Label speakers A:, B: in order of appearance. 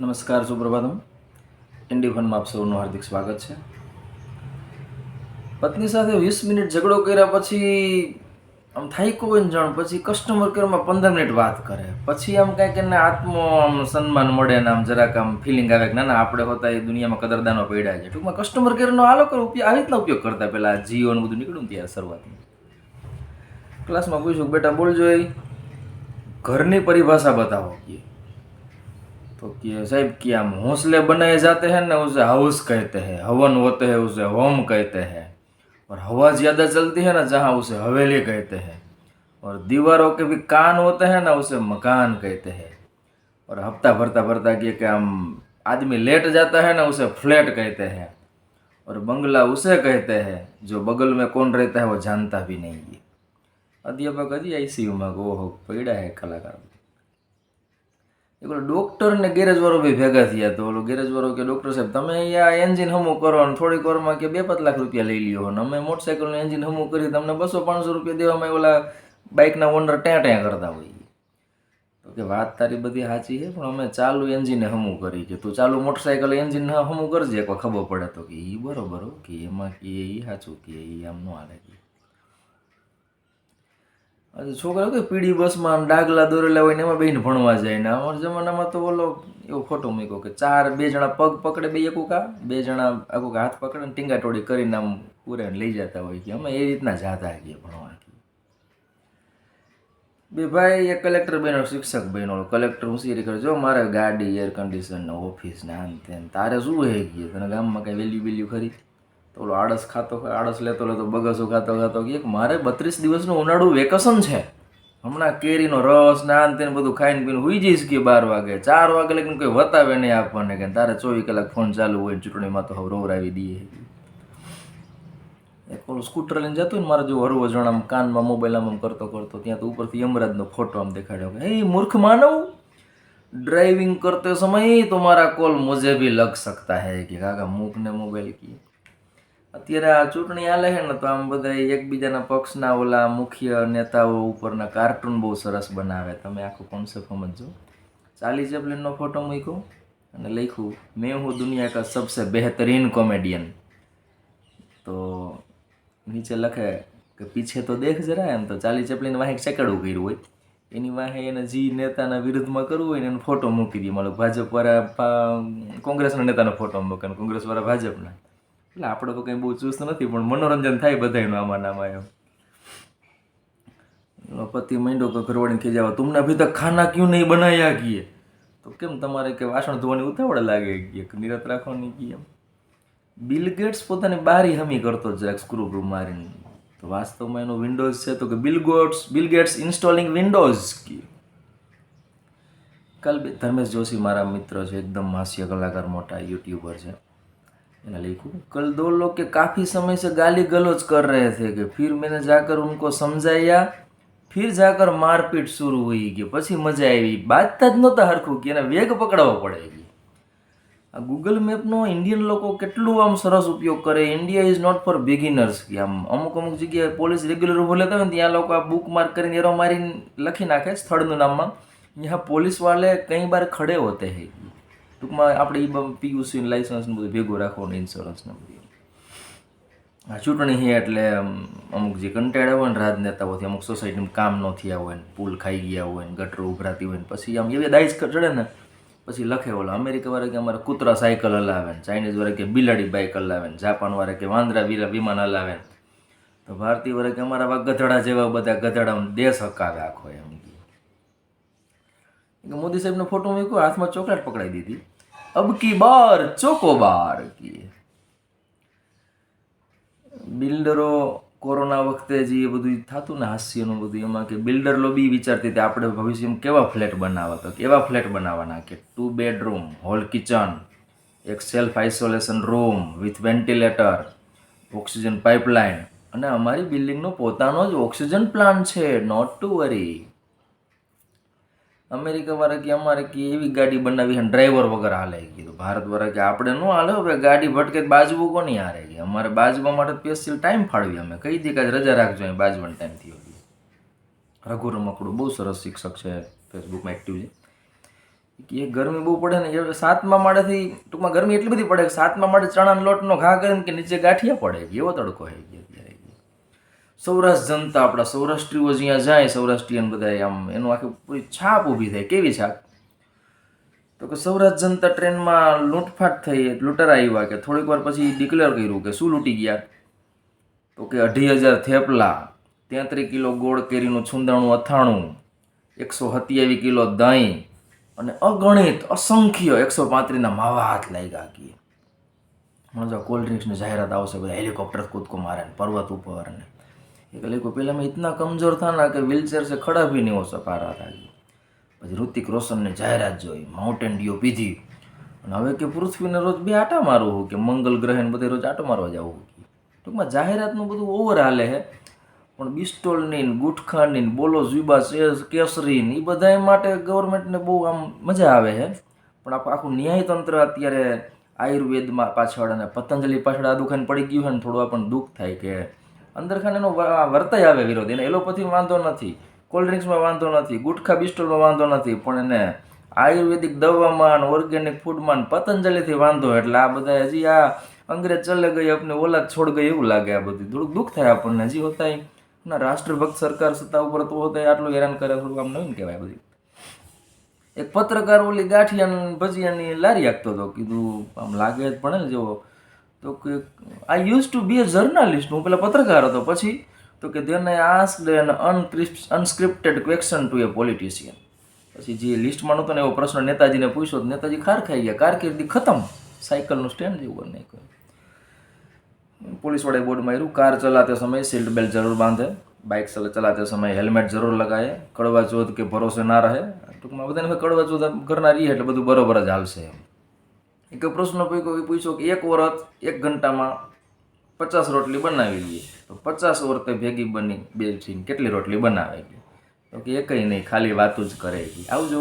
A: નમસ્કાર, સુપ્રભાતમ. ઇન્ડી ફનમાં આપ સૌનું હાર્દિક સ્વાગત છે. પત્ની સાથે વીસ મિનિટ ઝઘડો કર્યા પછી, આમ થાય હોય ને જાણ, પછી કસ્ટમર કેરમાં પંદર મિનિટ વાત કરે. પછી આમ કાંઈક એને આત્મ આમ સન્માન મળે ને આમ જરાક આમ ફિલિંગ આવે કે ના ના, આપણે હોતા એ દુનિયામાં કદરદાનો પડ્યા છે. ટૂંકમાં કસ્ટમર કેરનો આ લોકો ઉપયોગ આવી રીતના ઉપયોગ કરતા પહેલાં જીઓ ને બધું નીકળ્યું ત્યારે શરૂઆતમાં. ક્લાસમાં પૂછ્યું બેટા, બોલજો એ. ઘરની પરિભાષા બતાવો. કે तो किए साहब, किया हौसले बनाए जाते हैं ना, उसे हाउस कहते हैं। हवन होते हैं, उसे होम कहते हैं। और हवा ज़्यादा चलती है ना, जहाँ उसे हवेली कहते हैं। और दीवारों के भी कान होते हैं ना, उसे मकान कहते हैं। और हफ़्ता भरता भरता कि हम आदमी लेट जाता है ना, उसे फ्लैट कहते हैं। और बंगला उसे कहते हैं, जो बगल में कौन रहता है वो जानता भी नहीं है। अध्यापक अजी ऐसी उमंग वो हो, पीड़ा है कलाकार। એક ઓલો ડૉક્ટર ને ગેરેજવાળો ભાઈ ભેગા થયા તો ઓલો ગેરેજવાળો કે ડૉક્ટર સાહેબ, તમે અહીંયા એન્જિન હમું કરો ને થોડીક વારમાં કે બે પાંચ લાખ રૂપિયા લઈ લ્યો ને અમે મોટરસાઇકલનું એન્જિન હમું કરી તમને બસો પાંચસો રૂપિયા દેવામાં ઓલા બાઇકના ઓનર ટ્યાં ટ્યાં કરતા હોઈએ તો કે, વાત તારી બધી સાચી છે, પણ અમે ચાલુ એન્જિને હમું કરી કે તું ચાલુ મોટરસાઇકલ એન્જિન હમું કરજે કોઈ ખબર પડે તો કે એ બરોબર કે એમાં કે એ સાચું કે એ આમ ન હાલે. કે છોકરા કે પીડી બસમાં ડાગલા દોરેલા હોય ને એમાં બેન ભણવા જાય ને. અમારા જમાનામાં તો ઓલો એવો ખોટો મૂક્યો કે ચાર બે જણા પગ પકડે બે એકુકા બે જણા અકુકા હાથ પકડે ને ટીંગા ટોળી કરીને આમ પૂરે લઈ જતા હોય કે અમે એ રીતના જાતા છીએ ભણવા બે ભાઈ, એક કલેક્ટર બહેનો શિક્ષક બહેનો કલેક્ટર હું કરે જો મારે ગાડી એર કન્ડિશન ઓફિસ ને આમ તેમ. તારે શું હે ગયું તને ગામમાં કાંઈ વેલ્યુ વેલ્યુ ખરી? તો ઓલો આળસ ખાતો આળસ લેતો લેતો બગસો ખાતો ખાતો કહીએ કે મારે બત્રીસ દિવસનું ઉનાળું વેકેશન છે. હમણાં કેરીનો રસ નાન તેને બધું ખાઈને પીને હુઈ જઈશ કે બાર વાગે. ચાર વાગે લગીને કોઈ વતાવે નહીં આપણને કે તારે ચોવીસ કલાક ફોન ચાલુ હોય ચૂંટણીમાં તો હવે રોવરાવી દઈએ. એક ઓલું સ્કૂટર લઈને જતું ને મારે જો હરવો જણ આમ કાનમાં મોબાઈલ આમ કરતો કરતો ત્યાં તો ઉપરથી યમરાજનો ફોટો આમ દેખાડ્યો કે એ મૂર્ખ માનવ, ડ્રાઇવિંગ કરતો સમય તો મારા કોલ મોજે બી લગ શકતા હે. કે, કાકા, મૂકને મોબાઈલ કી. અત્યારે આ ચૂંટણી આલે છે ને, તો આમ બધા એકબીજાના પક્ષના ઓલા મુખ્ય નેતાઓ ઉપરના કાર્ટૂન બહુ સરસ બનાવે. તમે આખું કોન્સેપ્ટ સમજો ચાલી ચેપલિનનો ફોટો મૂક્યો અને લખ્યું, મેં હું દુનિયા કા સબસે બહેતરીન કોમેડિયન તો નીચે લખે કે, પીછે તો દેખ જરા એમ. તો ચાલી ચેપલીને વાંહે સેકડું કર્યું હોય. એની વાંહે એને જી નેતાના વિરુદ્ધમાં કરવું હોય ને, એનો ફોટો મૂકી દે મતલબ ભાજપવાળા કોંગ્રેસના નેતાનો ફોટો મૂકે અને કોંગ્રેસવાળા ભાજપના. એટલે આપણે તો કંઈ બહુ ચુસ્ત નથી, પણ મનોરંજન થાય બધાનું આમાં નામાં એમ. પતિ માંડ્યો કે ઘરવાળીને ખીજાવા તમને અભી તક ખાના ક્યું નહીં બનાવ્યા કીએ તો કેમ તમારે કે વાસણ ધોવાની ઉતાવળ લાગે કે નિરત રાખવાની કીએ બિલ ગેટ્સ પોતાની બારી હમી કરતો જ જરાક સ્ક્રૂ બ્રૂ મારીને. તો વાસ્તવમાં એનો વિન્ડોઝ છે, તો કે Bill Gates Bill Gates installing Windows કીએ કાલ ધર્મેશ જોશી મારા મિત્ર છે, એકદમ હાસ્ય કલાકાર, મોટા યુટ્યુબર છે. એને लिखूं कल दो लोग के काफ़ी समय से गाली गलौज कर रहे थे कि फिर मैंने जाकर उनको समझाया फिर जाकर मारपीट शुरू हुई કે પછી મજા આવી બાજતા જ નહોતા હરખું કે એને વેગ પકડાવવો પડે કે આ ગૂગલ મેપનો ઇન્ડિયન લોકો કેટલું આમ સરસ ઉપયોગ કરે India is not for beginners કે આમ અમુક અમુક જગ્યાએ પોલીસ રેગ્યુલર ઉભો લેતા હોય ને ત્યાં લોકો આ બુક માર્ક કરીને એરો મારીને લખી નાખે સ્થળનું નામમાં यहाँ पुलिस वाले कई बार खड़े होते हैं ટૂંકમાં આપણે એ પીયુસી લાઇસન્સ બધું ભેગું રાખવાનું ઇન્સ્યોરન્સ ને બધું આ ચૂંટણી છે એટલે અમુક જે કંટાળ્યા હોય ને રાજનેતાઓથી અમુક સોસાયટીમાં કામ ન થયા હોય ને, પુલ ખાઈ ગયા હોય ને, ગટરો ઉભરાતી હોય ને, પછી આમ એવી દાઈસ ચડે ને, પછી લખે ઓલા, અમેરિકા વાળા કે અમારે કૂતરા સાયકલ હલાવે ને, ચાઇનીઝ વાળા કે બિલાડી બાઇક હલાવે ને, જાપાન વાળા કે વાંદરા વિરા વિમાન હલાવે ને. તો ભારતીય વાળા કે અમારા આવા ગધડા જેવા બધા ગધડા દેશ હકાવે આખો એમ. કે મોદી સાહેબનો ફોટો મૂક્યો, હાથમાં ચોકલેટ પકડાઈ દીધી. અબ કી બાર ચોકો બાર બિલ્ડરો કોરોના વખતે જે એ બધું થતું ને હાસ્યનું બધું, એમાં કે બિલ્ડર લોબી વિચારતી હતી, આપણે ભવિષ્યમાં કેવા ફ્લેટ બનાવવા? તો કેવા ફ્લેટ બનાવવાના કે ટુ બેડરૂમ હોલ કિચન એક self isolation room with ventilator oxygen pipeline અને અમારી બિલ્ડિંગનો પોતાનો જ ઓક્સિજન પ્લાન્ટ છે નોટ ટુ વરી અમેરિકા વાળા કે અમારે કે એવી ગાડી બનાવી અને ડ્રાઈવર વગર હાલે કીધું, ભારત વાળા કે આપણે ન હાલે હવે ગાડી ભટકે બાજવું કોની હારે કે અમારે બાજવા માટે સ્પેશિયલ ટાઈમ ફાળવી અમે. કહી દઈએ કે રજા રાખજો, અહીં બાજવાનો ટાઈમ થયો રઘુ રમકડું, બહુ સરસ શિક્ષક છે ફેસબુકમાં એક્ટિવ છે. કે ગરમી બહુ પડે ને, એ સાતમા માળેથી ટૂંકમાં ગરમી એટલી બધી પડે કે સાતમા માળે ચણાનો લોટનો ઘા કરીને કે નીચે ગાંઠિયા પડે એવો તડકો હે કે અત્યારે. સૌરાષ્ટ્ર જનતા આપણા સૌરાષ્ટ્રીઓ જ્યાં જાય, સૌરાષ્ટ્રીયન બધા આમ એનું આખી પૂરી છાપ ઊભી થાય. કેવી છાપ તો કે સૌરાષ્ટ્ર જનતા ટ્રેનમાં લૂંટફાટ થઈ, લૂંટારા આવ્યા કે થોડીક વાર પછી ડિક્લેર કર્યું કે શું લૂંટી ગયા? તો કે અઢી હજાર થેપલા તેત્રીસ કિલો ગોળ કેરીનું છુંદાણું અથાણું, એકસો સત્યાવીસ કિલો દહીં અને અગણિત અસંખ્ય એકસો પાંત્રીસના માવા હાથ લાગ્યા કીએ હમણાં જો કોલ્ડ ડ્રિંક્સની જાહેરાત આવશે, બધા હેલિકોપ્ટર કૂદકો મારે પર્વત ઉપર ને. એ કહે को पहले मैं इतना कमज़ोर था ना कि व्हीलचेयर से खड़ा भी नहीं हो सका रहा था પછી ઋતિક રોશનને જાહેરાત જોઈ માઉન્ટેન ડ્યુ પીધી અને હવે કે પૃથ્વીને રોજ બે આટા મારવું કે મંગલ ગ્રહે ને બધે રોજ આટો મારવા જવું ટૂંકમાં જાહેરાતનું બધું ઓવર હાલે છે પણ બિસ્ટોલની ને ગુટખાની ને બોલો ઝુબા કેસરી ને એ બધા માટે ગવર્મેન્ટને બહુ આમ મજા આવે છે પણ આખું આખું ન્યાયતંત્ર અત્યારે આયુર્વેદમાં પાછળ અને પતંજલિ પાછળ આ દુખાન પડી ગયું હોય ને થોડું આપણને દુઃખ થાય કે અંદર ખાને એનો વર્તાય આવે વિરોધ. એને એલોપેથી વાંધો નથી. કોલ્ડ ડ્રિંક્સમાં વાંધો નથી. ગુટખા બિસ્ટોલમાં વાંધો નથી. પણ એને આયુર્વેદિક દવામાં ઓર્ગેનિક ફૂડમાં પતંજલિથી વાંધો. એટલે આ બધા હજી આ અંગ્રેજ ચલે ગઈ આપણે ઓલાદ છોડ ગઈ એવું લાગે આ બધું. થોડુંક દુઃખ થાય આપણને હજી હોતા ના, રાષ્ટ્રભક્ત સરકાર સત્તા ઉપર તો હોતા આટલું હેરાન કરે થોડું આમ નવીન કહેવાય બધી. એક પત્રકાર ઓલી ગાંઠિયાની ભજીયાની લારી આપતો હતો. કીધું, આમ લાગે જ પણ ને જેવો તો કે I use to be a journalist હું પેલા પત્રકાર હતો. પછી તો કે then I asked an unscripted question to a politician પછી જે લિસ્ટમાં નહોતો ને એવો પ્રશ્ન નેતાજીને પૂછ્યો તો નેતાજી ખાર ખાઈ ગયા. કારકિર્દી ખતમ. સાયકલનું સ્ટેન્ડ જેવું બને પોલીસવાળાએ બોર્ડ માર્યું કાર ચલાતે સમય સીટ બેલ્ટ જરૂર બાંધે. બાઇક ચલ- ચલાતે સમય હેલ્મેટ જરૂર લગાવે. કડવા ચોથ કે ભરોસે ના રહે. ટૂંકમાં બધાને કડવા ચોથ ઘરના રહીએ એટલે બધું બરોબર જ હાલશે એમ. એક પ્રશ્ન પૂછ્યો કે એક વરત એક ઘંટામાં પચાસ રોટલી બનાવી લઈએ. તો પચાસ વરતે ભેગી બની બેથી કેટલી રોટલી બનાવે તો કે એકય નહીં, ખાલી વાતું જ કરે આવજો.